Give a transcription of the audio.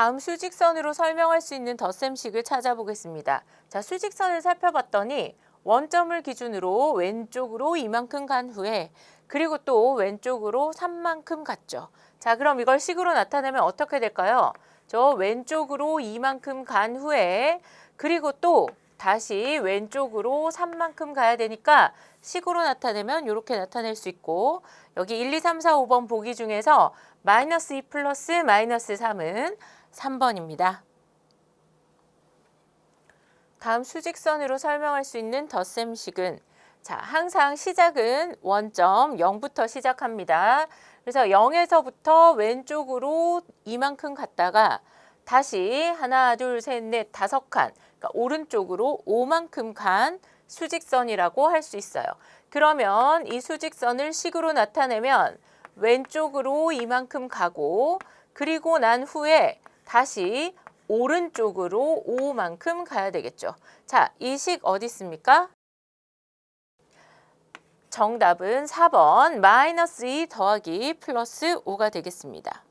다음 수직선으로 설명할 수 있는 덧셈식을 찾아보겠습니다. 자, 수직선을 살펴봤더니 원점을 기준으로 왼쪽으로 이만큼 간 후에 그리고 또 왼쪽으로 3만큼 갔죠. 자, 그럼 이걸 식으로 나타내면 어떻게 될까요? 저 왼쪽으로 이만큼 간 후에 그리고 또 다시 왼쪽으로 3만큼 가야 되니까 식으로 나타내면 이렇게 나타낼 수 있고 여기 1, 2, 3, 4, 5번 보기 중에서 마이너스 2 플러스 마이너스 3은 3번입니다. 다음 수직선으로 설명할 수 있는 덧셈식은 자, 항상 시작은 원점 0부터 시작합니다. 그래서 0에서부터 왼쪽으로 이만큼 갔다가 다시 하나, 둘, 셋, 넷, 다섯 칸, 그러니까 오른쪽으로 5만큼 간 수직선이라고 할 수 있어요. 그러면 이 수직선을 식으로 나타내면 왼쪽으로 이만큼 가고 그리고 난 후에 다시 오른쪽으로 5만큼 가야 되겠죠. 자, 이 식 어디 있습니까? 정답은 4번 마이너스 2 더하기 플러스 5가 되겠습니다.